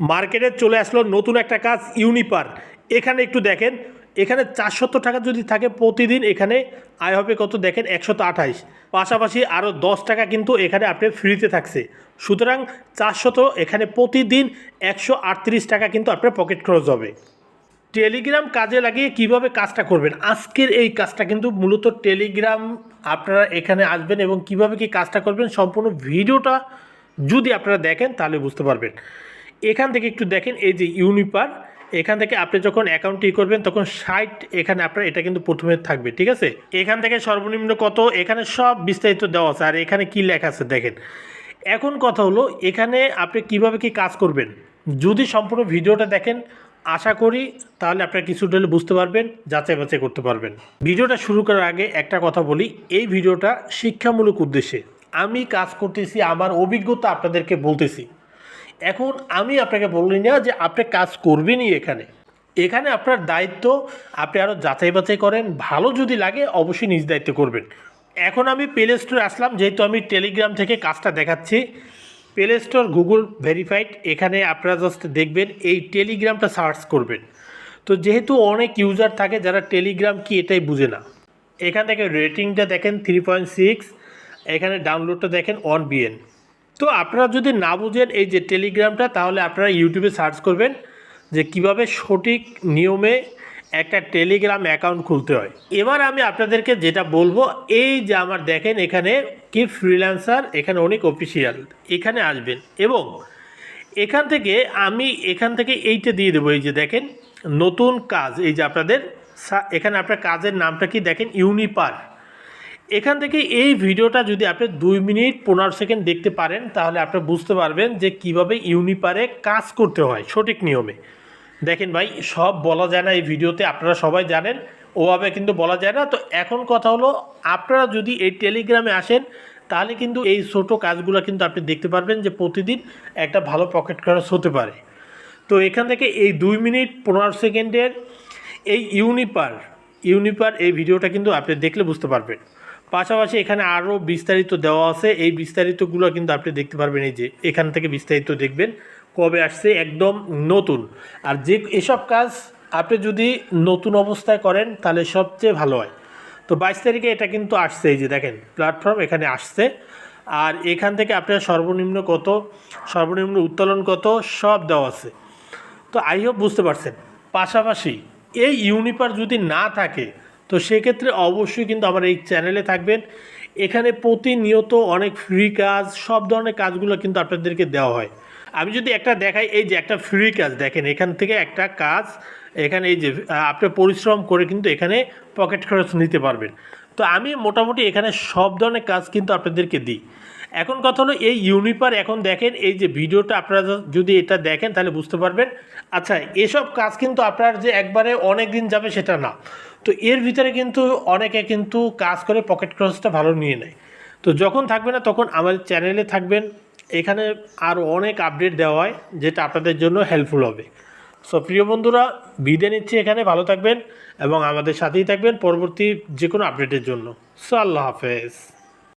মার্কেটে চলে আসলো নতুন একটা কাজ ইউনিপার এখানে একটু দেখেন, এখানে চারশত টাকা যদি থাকে প্রতিদিন, এখানে আয় হবে কত দেখেন, একশত আঠাইশ। পাশাপাশি আরও দশ টাকা কিন্তু এখানে আপনি ফ্রিতে থাকছে। সুতরাং চারশত এখানে প্রতিদিন একশো আটত্রিশ টাকা কিন্তু আপনার পকেট খরচ হবে। টেলিগ্রাম কাজে লাগিয়ে কীভাবে কাজটা করবেন? আজকের এই কাজটা কিন্তু মূলত টেলিগ্রাম আপনারা এখানে আসবেন এবং কীভাবে কি কাজটা করবেন সম্পূর্ণ ভিডিওটা যদি আপনারা দেখেন, তাহলে বুঝতে পারবেন। এখান থেকে একটু দেখেন, এই যে ইউনিপার এখান থেকে আপনি যখন অ্যাকাউন্টটি করবেন, তখন সাইট এখানে আপনার এটা কিন্তু প্রথমে থাকবে, ঠিক আছে? এখান থেকে সর্বনিম্ন কত? এখানে সব বিস্তারিত দেওয়া আছে, আর এখানে কি লেখা আছে দেখেন। এখন কথা হলো, এখানে আপনি কীভাবে কি কাজ করবেন? যদি সম্পূর্ণ ভিডিওটা দেখেন, আশা করি তাহলে আপনারা কিছুটা হলে বুঝতে পারবেন, যাচাই বাছাই করতে পারবেন। ভিডিওটা শুরু করার আগে একটা কথা বলি, এই ভিডিওটা শিক্ষামূলক উদ্দেশ্যে। আমি কাজ করতেছি, আমার অভিজ্ঞতা আপনাদেরকে বলতেছি। এখন আমি আপনাকে বললি না যে আপনি কাজ করবেনই এখানে। এখানে আপনার দায়িত্ব, আপনি আরও যাচাই বাছাই করেন, ভালো যদি লাগে অবশ্যই নিজ দায়িত্ব করবেন। এখন আমি প্লে স্টোরে আসলাম, যেহেতু আমি টেলিগ্রাম থেকে কাজটা দেখাচ্ছি। প্লে স্টোর গুগল ভেরিফাইড এখানে আপনারা জাস্ট দেখবেন, এই টেলিগ্রামটা সার্চ করবেন। তো যেহেতু অনেক ইউজার থাকে যারা টেলিগ্রাম কি এটাই বুঝে না। এখান থেকে রেটিংটা দেখেন থ্রি পয়েন্ট সিক্স এখানে ডাউনলোডটা দেখেন ওয়ান বিএন তো আপনারা যদি না বুঝেন এই যে টেলিগ্রামটা, তাহলে আপনারা ইউটিউবে সার্চ করবেন যে কীভাবে সঠিক নিয়মে একটা টেলিগ্রাম অ্যাকাউন্ট খুলতে হয়। এবার আমি আপনাদেরকে যেটা বলব, এই যে আমার দেখেন এখানে কি ফ্রিল্যান্সার এখানে অনেক অফিসিয়াল এখানে আসবেন। এবং এখান থেকে আমি এখান থেকে এইটা দিয়ে দেবো, এই যে দেখেন নতুন কাজ, এই যে আপনাদের এখানে আপনার কাজের নামটা কি দেখেন? ইউনিপার এখান থেকে এই ভিডিওটা যদি আপনি দুই মিনিট, পনেরো সেকেন্ড দেখতে পারেন, তাহলে আপনি বুঝতে পারবেন যে কীভাবে ইউনিপারে কাজ করতে হয় সঠিক নিয়মে। দেখেন ভাই, সব বলা যায় না এই ভিডিওতে, আপনারা সবাই জানেন, ওভাবে কিন্তু বলা যায় না। তো এখন কথা হলো, আপনারা যদি এই টেলিগ্রামে আসেন, তাহলে কিন্তু এই ছোটো কাজগুলো কিন্তু আপনি দেখতে পারবেন যে প্রতিদিন একটা ভালো পকেট খরচ হতে পারে। তো এখান থেকে এই দুই মিনিট, পনেরো সেকেন্ডের এই ইউনিপার ইউনিপার এই ভিডিওটা কিন্তু আপনি দেখলে বুঝতে পারবেন। পাশাপাশি এখানে আরও বিস্তারিত দেওয়া আছে। এই বিস্তারিতগুলো কিন্তু আপনি দেখতে পারবেন এই যে, এখান থেকে বিস্তারিত দেখবেন কবে আসছে, একদম নতুন। আর যে এসব কাজ আপনি যদি নতুন অবস্থায় করেন, তাহলে সবচেয়ে ভালো হয়। তো বাইশ তারিখে এটা কিন্তু আসছে, এই যে দেখেন প্ল্যাটফর্ম এখানে আসছে। আর এখান থেকে আপনার সর্বনিম্ন কত, সর্বনিম্ন উত্তোলন কত, সব দেওয়া আছে। তো আই হোপ বুঝতে পারছেন। পাশাপাশি এই ইউনিপার যদি না থাকে তো সেক্ষেত্রে অবশ্যই কিন্তু আমার এই চ্যানেলে থাকবেন। এখানে প্রতিনিয়ত অনেক ফ্রি কাজ, সব ধরনের কাজগুলো কিন্তু আপনাদেরকে দেওয়া হয়। আমি যদি একটা দেখাই, এই যে একটা ফ্রি কাজ, দেখেন এখান থেকে একটা কাজ, এখানে এই যে আপনি পরিশ্রম করে কিন্তু এখানে পকেট খরচ নিতে পারবেন। তো আমি মোটামুটি এখানে সব ধরনের কাজ কিন্তু আপনাদেরকে দিই। এখন কথা হলো এই ইউনিপার এখন দেখেন, এই যে ভিডিওটা আপনারা যদি এটা দেখেন তাহলে বুঝতে পারবেন। আচ্ছা এসব কাজ কিন্তু আপনার যে একবারে অনেক দিন যাবে সেটা না। তো এর ভিতরে কিন্তু অনেকে কিন্তু কাজ করে পকেট খরচটা ভালো নিয়ে নেয়। তো যখন থাকবে না তখন আমাদের চ্যানেলে থাকবেন। এখানে আরও অনেক আপডেট দেওয়া হয়, যেটা আপনাদের জন্য হেল্পফুল হবে। সো প্রিয় বন্ধুরা, বিদায় নিচ্ছি এখানে, ভালো থাকবেন এবং আমাদের সাথেই থাকবেন পরবর্তী যে কোনো আপডেটের জন্য। সো আল্লাহ হাফেজ।